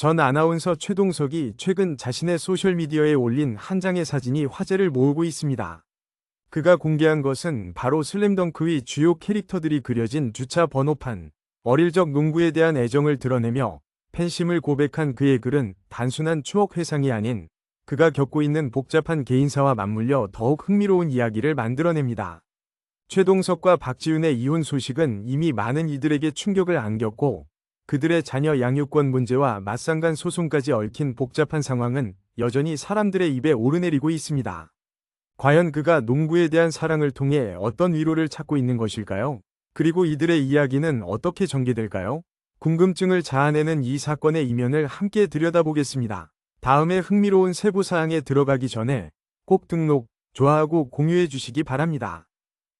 전 아나운서 최동석이 최근 자신의 소셜미디어에 올린 한 장의 사진이 화제를 모으고 있습니다. 그가 공개한 것은 바로 슬램덩크의 주요 캐릭터들이 그려진 주차 번호판, 어릴 적 농구에 대한 애정을 드러내며 팬심을 고백한 그의 글은 단순한 추억 회상이 아닌 그가 겪고 있는 복잡한 개인사와 맞물려 더욱 흥미로운 이야기를 만들어냅니다. 최동석과 박지윤의 이혼 소식은 이미 많은 이들에게 충격을 안겼고 그들의 자녀 양육권 문제와 맞상간 소송까지 얽힌 복잡한 상황은 여전히 사람들의 입에 오르내리고 있습니다. 과연 그가 농구에 대한 사랑을 통해 어떤 위로를 찾고 있는 것일까요? 그리고 이들의 이야기는 어떻게 전개될까요? 궁금증을 자아내는 이 사건의 이면을 함께 들여다보겠습니다. 다음에 흥미로운 세부 사항에 들어가기 전에 꼭 등록, 좋아하고 공유해 주시기 바랍니다.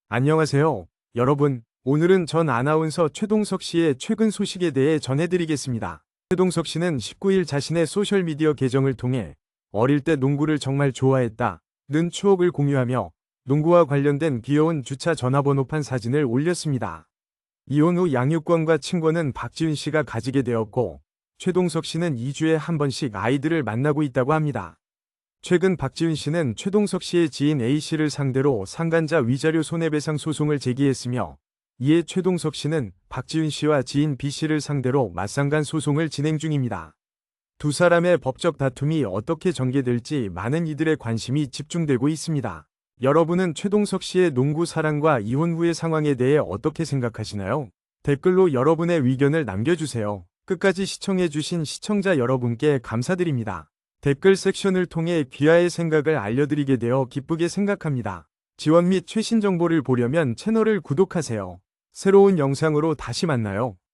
안녕하세요. 여러분, 오늘은 전 아나운서 최동석 씨의 최근 소식에 대해 전해드리겠습니다. 최동석 씨는 19일 자신의 소셜미디어 계정을 통해 어릴 때 농구를 정말 좋아했다. 는 추억을 공유하며 농구와 관련된 귀여운 주차 전화번호판 사진을 올렸습니다. 이혼 후 양육권과 친권은 박지윤 씨가 가지게 되었고 최동석 씨는 2주에 한 번씩 아이들을 만나고 있다고 합니다. 최근 박지윤 씨는 최동석 씨의 지인 A 씨를 상대로 상간자 위자료 손해배상 소송을 제기했으며 이에 최동석 씨는 박지윤 씨와 지인 B 씨를 상대로 맞상간 소송을 진행 중입니다. 두 사람의 법적 다툼이 어떻게 전개될지 많은 이들의 관심이 집중되고 있습니다. 여러분은 최동석 씨의 농구 사랑과 이혼 후의 상황에 대해 어떻게 생각하시나요? 댓글로 여러분의 의견을 남겨주세요. 끝까지 시청해주신 시청자 여러분께 감사드립니다. 댓글 섹션을 통해 귀하의 생각을 알려드리게 되어 기쁘게 생각합니다. 지원 및 최신 정보를 보려면 채널을 구독하세요. 새로운 영상으로 다시 만나요.